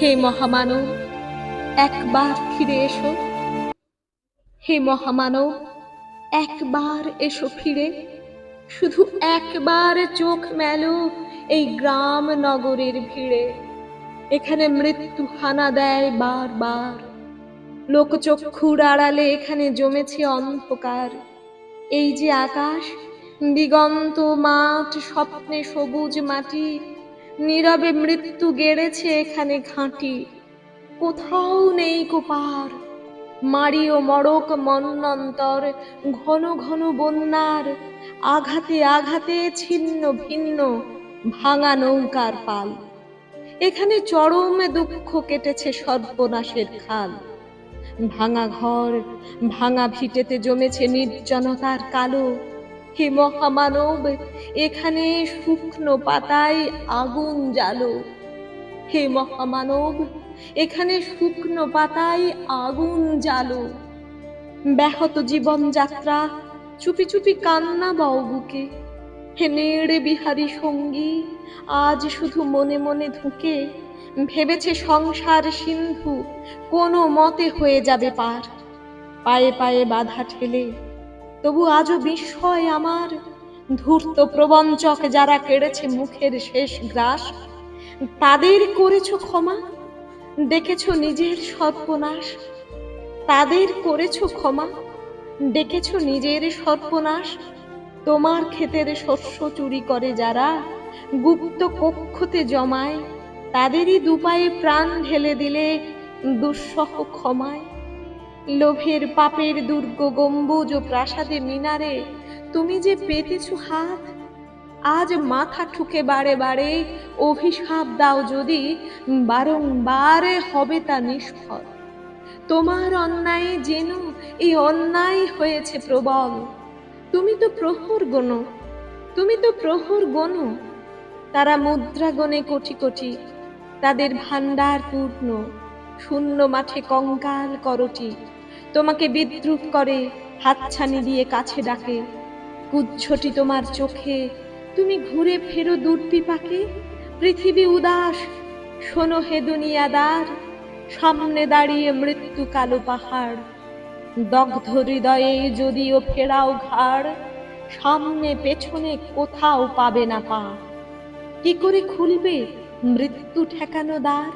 হে মহামানব, একবার ফিরে এসো। হে মহামানব, একবার এসো ফিরে। শুধু একবার চোখ মেলো এই গ্রাম নগরের ভিড়ে। এখানে মৃত্যু হানা দেয় বারবার। লোকচক্ষুর আড়ালে এখানে জমেছে অন্ধকার। এই যে আকাশ, দিগন্ত মাঠ, স্বপ্নে সবুজ মাটি নীরবে মৃত্যু গেড়েছে এখানে ঘাঁটি। কোথাও নেই কোপার। মারি ও মড়ক মন্নন্তর, ঘন ঘন বন্যার, আঘাতে আঘাতে ছিন্ন ভিন্ন, ভাঙা নৌকার পাল। এখানে চরম দুঃখ কেটেছে সর্বনাশের খাল। ভাঙা ঘর, ভাঙা ভিটেতে জমেছে নির্জনতার কালো। হে মহামানব, এখানে শুকনো পাতায় আগুন জ্বালো। হে মহামানব, এখানে শুকনো পাতায় আগুন জ্বালো। ব্যাহত জীবনযাত্রা, চুপি চুপি কান্না বাও বুকে। হে নেড়ে বিহারী সঙ্গী, আজ শুধু মনে মনে ধুকে। ভেবেছে সংসার সিন্ধু, কোনো মতে হয়ে যাবে পার। পায়ে পায়ে বাধা ঠেলে তবু আজও বিস্ময় আমার। ধূর্ত প্রবঞ্চক যারা কেড়েছে মুখের শেষ গ্রাস, তাদের করেছ ক্ষমা? দেখেছ নিজের সর্বনাশ? তাদের করেছ ক্ষমা? ডেকেছ নিজের সর্বনাশ? তোমার ক্ষেতের শস্য চুরি করে যারা গুপ্ত কক্ষতে জমায়, তাদেরই দুপায়ে প্রাণ ঢেলে দিলে দুঃসহ ক্ষমায়। লোভের পাপের দুর্গ গম্বুজ ও প্রাসাদে মিনারে, তুমি যে পেতেছ হাত, আজ মাথা ঠুকে বারে বারে অভিশাপ দাও যদি, বারংবার হবে তা নিষ্ফল। তোমার অন্যায় যেন, এই অন্যায় হয়েছে প্রবল। তুমি তো প্রহর গণ, তুমি তো প্রহর গণ। তারা মুদ্রা গণে কোটি কোটি, তাদের ভান্ডার পূর্ণ। শূন্য মাঠে কঙ্কাল করটি তোমাকে বিদ্রুপ করে, হাতছানি দিয়ে কাছে ডাকে। কুচ্ছটি তোমার চোখে, তুমি ঘুরে ফেরো দুর্বিপাকে পৃথিবী উদাস, শোনো হে দুনিয়াদার, সামনে দাঁড়িয়ে মৃত্যু কালো পাহাড়। দগ্ধ হৃদয়ে যদিও ফেরাও ঘাড়, সামনে পেছনে কোথাও পাবে না পা। কি করে খুলবে মৃত্যু ঠেকানো দ্বার?